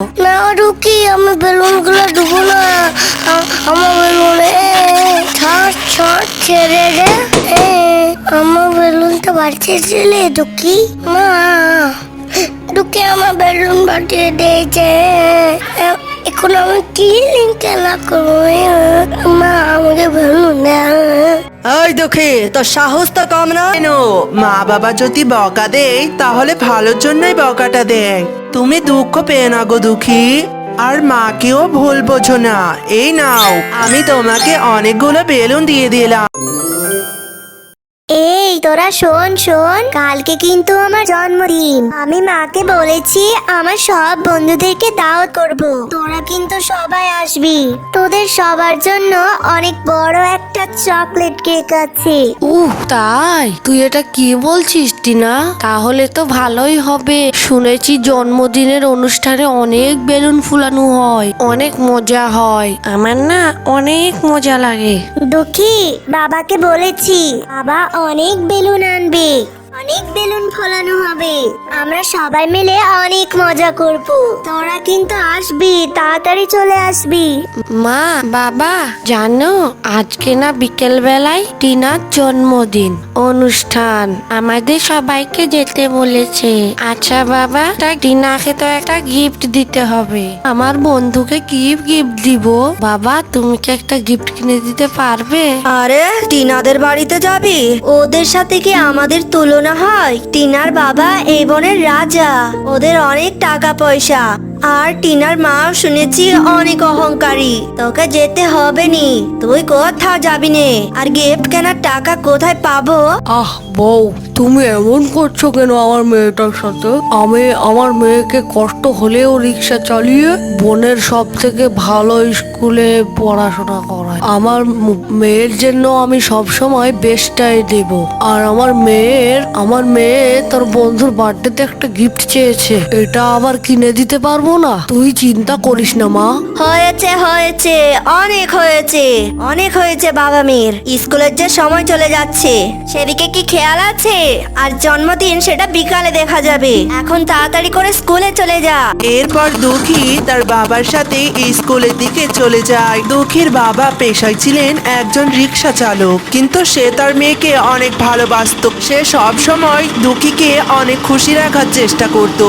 না রুকি আমি বেলুনগুলো ডুবো না আমার বেলুনে ছাড় ছাড় ছেড়ে রে আমার বেলুনটা বাড়িতে দিলে দুঃখী মা দুঃখী আমার বেলুন বাড়িয়ে দিয়েছে এখন আমি কি খেলা করব মা ওই দুঃখী, তোর সাহস তো কম না? কেন? মা বাবা যদি বকা দেয়, তাহলে ভালোর জন্যই বকাটা দেয়। তুমি দুঃখ পেয়ে না গো দুঃখী, আর মাকেও ভুল বোঝো না। এই নাও, আমি তোমাকে অনেকগুলো বেলুন দিয়ে দিলাম। এই তোরা শোন শোন। কালকে কিন্তু আমার জন্মদিন। আমি মাকে বলেছি আমার সব বন্ধুদেরকে দাওয়াত করব। তোরা কিন্তু সবাই আসবি। তোদের সবার জন্য অনেক বড় একটা চকলেট কেক আছে। উহ তাই? তুই এটা কি বলছিস টিনা? তাহলে তো ভালোই হবে। শুনেছি জন্মদিনের অনুষ্ঠানে অনেক বেলুন ফুলানো হয়। অনেক মজা হয়। আমার না অনেক মজা লাগে। দুঃখী বাবাকে বলেছি। বাবা অনেক বেলুন আনবে। অনেক বেলুন ফলানো হবে। আমরা সবাই মিলে অনেক মজা করব। তোরা কিন্তু আসবি তাড়াতাড়ি চলে আসবি। মা বাবা জানো আজকে না বিকেল বেলায় টিনার জন্মদিন অনুষ্ঠান। আমাদের সবাইকে যেতে বলেছে। আচ্ছা বাবা তা টিনাকে তো একটা গিফট দিতে হবে। আমার বন্ধুকে কি গিফট দিব? বাবা তুমি কি একটা গিফট কিনে দিতে পারবে? আরে টিনাদের বাড়িতে যাবি? ওদের সাথে কি আমাদের তুলনা হয়, টিনার বাবা এই বনের রাজা। ওদের অনেক টাকা পয়সা। আর টিনার মা শুনেছি অনেক অহংকারী। তোকে যেতে হবে নি। তুই কোথাও যাবি নে। আর গিফট কেনার টাকা কোথায় পাবো? আহ, বউ তুমি এমন করছ কেন আমার মেয়েটার সাথে? আমি আমার মেয়েকে কষ্ট হলেও রিক্সা চালিয়ে বোনের সব থেকে ভালো স্কুলে পড়াশোনা করাই। আমার মেয়ের জন্য আমি সব সময় বেস্টটাই দেব। আর আমার মেয়ের, আমার মেয়ে তোর বন্ধুর বার্থডেতে একটা গিফট চেয়েছে। এটা আবার কিনে দিতে পারব না? তুই চিন্তা করিস না, মা। হয়েছে হয়েছে, অনেক হয়েছে অনেক হয়েছে বাবা মেয়ের। স্কুলের যে সময় চলে যাচ্ছে, সেদিকে কি খেয়াল আছে? আর জন্মদিন সেটা বিকালে দেখা যাবে। এখন তাড়াতাড়ি করে স্কুলে চলে যা। এরপর দুঃখী তার বাবার সাথে স্কুলের দিকে চলে যায়। দুঃখীর বাবা পেশায় ছিলেন একজন রিক্সা চালক, কিন্তু সে তার মেয়েকে অনেক ভালোবাসত। সে সব সময় দুঃখীকে অনেক খুশি রাখার চেষ্টা করত।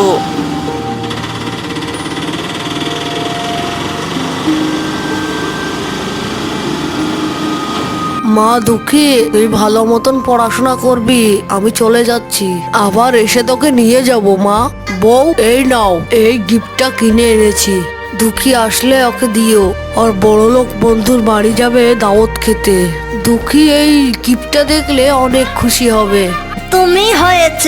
মা দুঃখী, তুই ভালো মতন পড়াশোনা করবি, আমি চলে যাচ্ছি। আবার এসে তোকে নিয়ে যাব, মা। বউ, এই নাও, এই গিফটটা কিনে এনেছি। দুঃখী আসলে ওকে দিও। আর বড় লোক বন্ধুর বাড়ি যাবে দাওয়াত খেতে। দুঃখী এই গিফটটা দেখলে অনেক খুশি হবে। তুমি হয়েছ।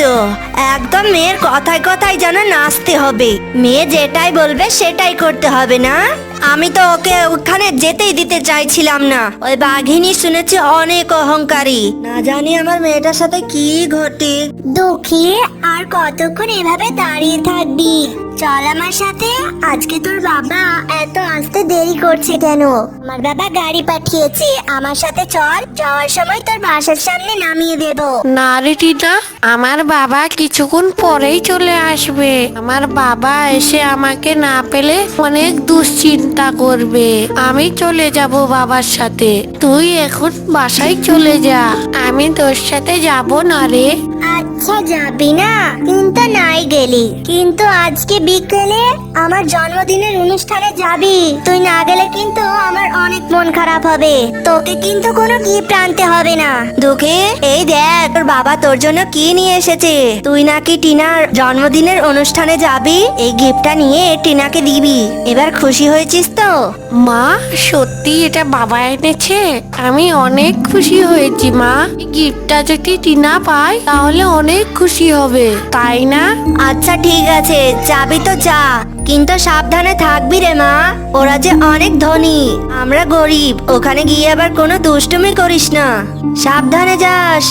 একদম মেয়ের কথায় কথায় যেন নাচতে হবে। মেয়ে যেটাই বলবে সেটাই করতে হবে না? আমি তো ওকে ওখানে যেতেই দিতে চাইছিলাম না। ওই বাঘিনী শুনেছি অনেক অহংকারী। না জানি আমার মেয়েটার সাথে কি ঘটে। দুঃখী আর কতক্ষণ এভাবে দাঁড়িয়ে থাকবি? চল আমার সাথে। আজকে তোর বাবা এত আসতে দেরি করছে কেন? আমার বাবা গাড়ি পাঠিয়েছে। আমার সাথে চল। যাওয়ার সময় তোর বাসার সামনে নামিয়ে দেব। না রে টিনা। আমার বাবা কিছুক্ষণ পরেই চলে আসবে। আমার বাবা এসে আমাকে না পেলে অনেক দুশ্চিন্তা করবে। আমি চলে যাব বাবার সাথে। তুই এখন বাসায় চলে যা। আমি তোর সাথে যাব না রে। আচ্ছা যাবি না। কিন্তু নাই গেলি। কিন্তু আজকে বিকেলে আমার জন্মদিনের অনুষ্ঠানে যাবি। তুই না গেলে কিন্তু আমার অনেক মন খারাপ হবে। তোকে কিন্তু কোনো গিফট আনতে হবে না। দুঃখে, এই দেখ, তোর বাবা তোর জন্য কি নিয়ে এসেছে। তুই নাকি টিনার জন্মদিনের অনুষ্ঠানে যাবি? এই গিফটটা নিয়ে টিনাকে দিবি। এবার খুশি হয়েছিস তো? মা সত্যি এটা বাবা এনেছে? আমি অনেক খুশি হয়েছি মা। এই গিফটটা যদি টিনা পায় তাহলে অনেক খুশি হবে। তাই না? আচ্ছা ঠিক আছে। যাবি তো যা। কিন্তু সাবধানে থাকবি রে মা। ওরা যে অনেক ধনী। আমরা গরিব। ওখানে গিয়ে আবার কোনো দুষ্টুমি করিস না। সাবধানে যাস।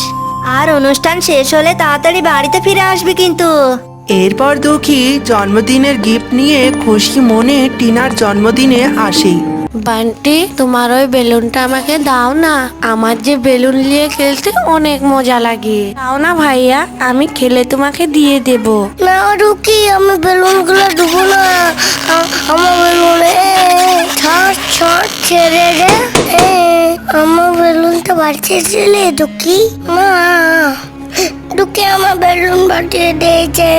আর অনুষ্ঠান শেষ হলে তাড়াতাড়ি বাড়িতে ফিরে আসবি কিন্তু। এরপর দুঃখী জন্মদিনের গিফট নিয়ে খুশি মনে টিনার জন্মদিনে আসে বান্টি, তোমার ওই বেলুনটা আমাকে দাও না। আমার যে বেলুন নিয়ে খেলতে অনেক মজা লাগে। দাও না ভাইয়া, আমি খেলে তোমাকে দিয়ে দেব। না, রুকি, আমি বেলুনগুলো ডুবো না আমার বেলুনে ছাড় ছাড় ছেড়ে রে আমার বেলুনটা বাড়িয়েছিলে দুঃখী মা দুঃখী আমার বেলুন বাড়িয়ে দিয়েছে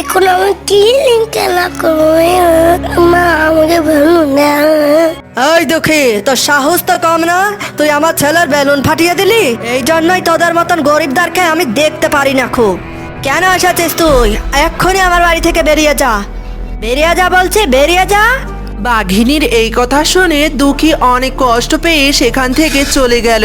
এখন আমি কি খেলা করব মা, আমাকে দেয় এই দুঃখী, তোর সাহস তো কম না? তুই আমার ছেলের বেলুন ফাটিয়ে দিলি? এই জন্যই তোদের মতন গরিবদারকে আমি দেখতে পারি না খুব। কেন এসেছিস তুই? এক্ষুনি আমার বাড়ি থেকে বেরিয়ে যা। বেরিয়ে যা বলছি, বেরিয়ে যা। বাঘিনীর এই কথা শুনে দুঃখী অনেক কষ্ট পেয়ে সেখান থেকে চলে গেল।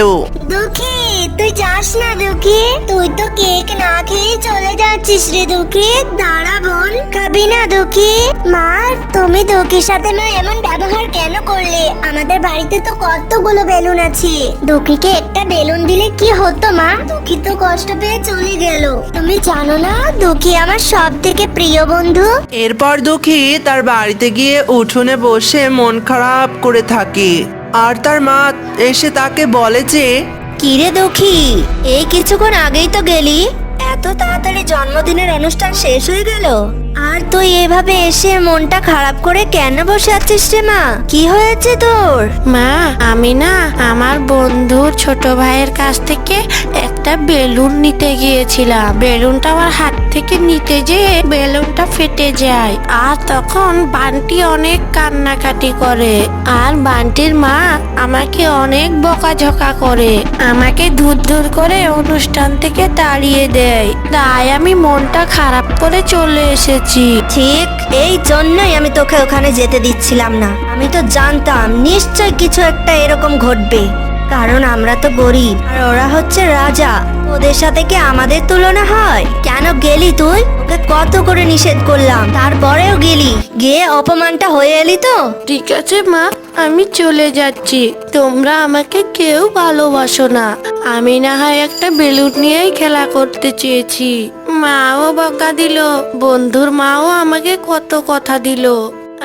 দুঃখী, তুই যাস না দুঃখী। তুই তো কেক না খেয়ে চলে যাচ্ছিস রে দুঃখী। দাঁড়া বোন, খাবি না দুঃখী। মা তুমি দুঃখীর সাথে না এমন ব্যবহার কেন করলে? আমাদের বাড়িতে তো কতগুলো বেলুন আছে। দুঃখীকে একটা বেলুন দিলে কি হতো মা? দুঃখী তো কষ্ট পেয়ে চলে গেল। তুমি জানো না দুঃখী আমার সব থেকে প্রিয় বন্ধু? এরপর দুঃখী তার বাড়িতে গিয়ে উঠোনে বসে মন খারাপ করে থাকে। আর তার মা এসে তাকে বলে যে কিরে দুঃখী এই কিছুক্ষণ আগেই তো গেলি? এত তাড়াতাড়ি জন্মদিনের অনুষ্ঠান শেষ হয়ে গেল? আর তুই এভাবে এসে মনটা খারাপ করে কেন বসে আছিস রে মা? কি হয়েছে তোর? মা, আমি না আমার বন্ধুর ছোট ভাইয়ের কাছ থেকে একটা বেলুন নিতে গিয়েছিলাম। বেলুনটা আমার হাত থেকে নিতে যেয়ে বেলুনটা ফেটে যায়। আর তখন বান্টি অনেক কান্নাকাটি করে। আর বান্টির মা আমাকে অনেক বকাঝকা করে। আমাকে দূর দূর করে অনুষ্ঠান থেকে তাড়িয়ে দেয়। তাই আমি মনটা খারাপ করে চলে এসেছি। ঠিক, এই জন্যই আমি তোকে ওখানে যেতে দিচ্ছিলাম না। আমি তো জানতাম নিশ্চয় কিছু একটা এরকম ঘটবে। কারণ আমরা তো গরিব। আর ওরা হচ্ছে রাজা। ওদের সাথে কি আমাদের তুলনা হয়? কেন গেলি তুই? ওকে কত করে নিষেধ করলাম। তারপরেও গেলি। গিয়ে অপমানটা হয়ে এলি তো? ঠিক আছে, মা। আমি চলে যাচ্ছি। তোমরা আমাকে কেউ ভালোবাসো না। আমি না হয় একটা বেলুন নিয়েই খেলা করতে চেয়েছি। মাও বকা দিল। বন্ধুর মাও আমাকে কত কথা দিল।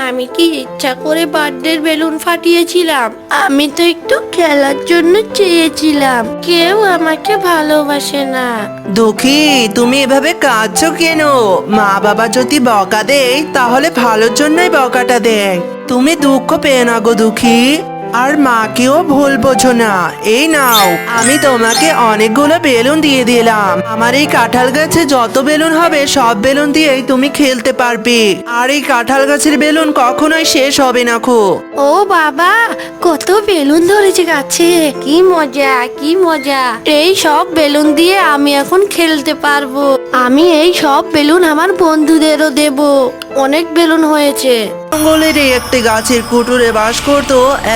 আমি কি ইচ্ছা করে বার্থডের বেলুন ফাটিয়েছিলাম? আমি তো একটু খেলার জন্য চেয়েছিলাম। কেউ আমাকে ভালোবাসে না। দুঃখী, তুমি এভাবে কাঁদছো কেন? মা বাবা যদি বকা দেয়, তাহলে ভালোর জন্যই বকাটা দেয়। তুমি দুঃখ পেয়ে না গো দুঃখী। আর মাকেও ভুল বোঝো না। এই নাও, আমি তোমাকে অনেকগুলো বেলুন দিয়ে দিলাম। আমার এই কাঁঠাল গাছে যত বেলুন হবে, সব বেলুন দিয়েই তুমি খেলতে পারবে। আর এই কাঁঠাল গাছের বেলুন কখনোই শেষ হবে না খো। ও বাবা, কত বেলুন ধরেছে গাছে। কি মজা কি মজা। এই সব বেলুন দিয়ে আমি এখন খেলতে পারব। আমি এই সব বেলুন আমার বন্ধুদেরও দেব। অনেক বেলুন হয়েছে। জঙ্গলের একটি গাছের কুটুরে বাস করত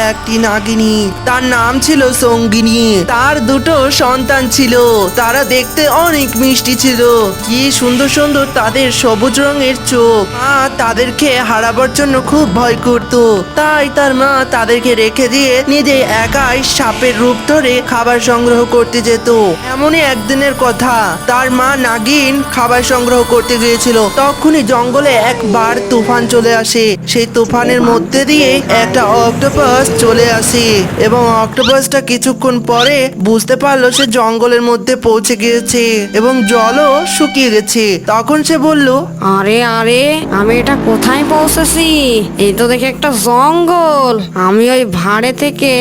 একটি নাগিনী। তার নাম ছিল সঙ্গিনী। তার দুটো সন্তান ছিল। তারা দেখতে অনেক মিষ্টি ছিল। কি সুন্দর সুন্দর তাদের সবুজ রঙের চোখ। মা তাদেরকে হারাবার জন্য খুব ভয় করত। তাই তার মা তাদেরকে রেখে দিয়ে নিজে একাই সাপের রূপ ধরে খাবার সংগ্রহ করতে যেত। এমনই একদিনের কথা। তার মা নাগিন খাবার সংগ্রহ করতে গিয়েছিল। তখনই জঙ্গলে একবার তুফান চলে আসে। সেই তুফানের মধ্যে দিয়ে একটা অক্টোপাস চলে আসে এবং অক্টোপাসটা কিছুক্ষণ পরে বুঝতে পারল সে জঙ্গলের মধ্যে পৌঁছে গিয়েছে এবং জলও শুকিয়ে গেছে। তখন সে বলল, আরে আরে, আমি এটা কোথায় পৌঁছেছি? এই তো দেখি একটা জঙ্গল। আমি ওই ভাড়ে থেকে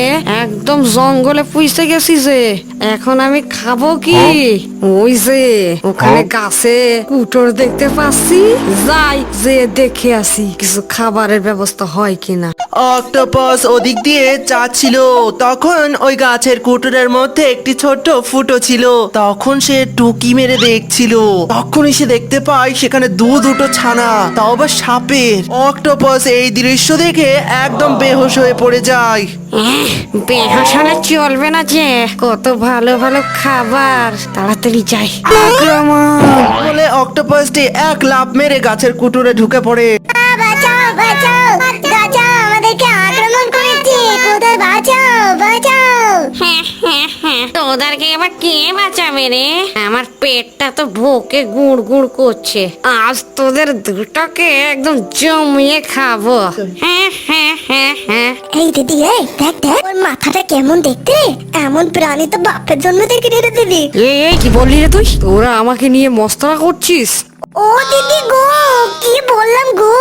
একদম জঙ্গলে পুষতে গেছি যে। এখন আমি খাব কি? ওই যে ওখানে গাছে কুটোর দেখতে পাচ্ছি। যাই যে দেখে আসি কিছু খাবারের ব্যবস্থা হয় কিনা। অক্টোপাস ওদিক দিয়ে যাচ্ছিল। তখন ওই গাছের কুটুরের মধ্যে একটি ছোট্ট ফুটো ছিল। তখন সে টুকি মেরে দেখছিল। তখনই সে দেখতে পায় সেখানে দু দুটো ছানা তাও আবার সাপের। অক্টোপাস এই দৃশ্য দেখে একদম বেহুশ হয়ে পড়ে যায়। বেহাসানে চলবে না যে। কত ভালো ভালো ভালো খাবার। তাড়াতাড়ি যাই। আক্রমণ! বলে অক্টোপাসটি এক লাভ মেরে গাছের কুটুরে ঢুকে পড়ে। বাঁচাও বাঁচাও। তোদেরকে এবার কে বাঁচাবে রে? আমার পেটটা তো ভোকে গুড় গুড় করছে। আজ তোদের দুটোকে একদম জমিয়ে খাব। হ্যাঁ হ্যাঁ হ্যাঁ হ্যাঁ। এই দিদি এই দেখ দেখ। ওর মাথাটা কেমন দেখতে? এমন প্রাণী তো বাপের জন্য দেখি রে দিদি। এই এই কি বললি রে তুই? তোরা আমাকে নিয়ে মস্তরা করছিস? ও দিদি গো কি বললাম গো?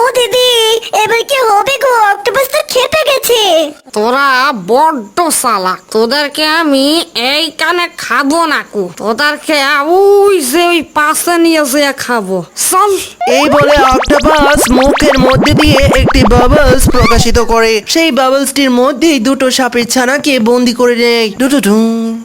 ও দিদি এবার কি হবে গো? অক্টোপাস তো খেপে গেছে। তোরা বড্ড সালা তোদেরকে আমি এইখানে খাব না কু। তোদেরকে ওই যে ওই পাশে নিয়ে যেয়ে খাব। চল। এই বলে অক্টোপাস মুখের মধ্যে দিয়ে একটি বাবলস প্রকাশিত করে। সেই বাবলসটির মধ্যেই দুটো সাপের ছানাকে বন্দি করে নেয়। দুটো ঢুম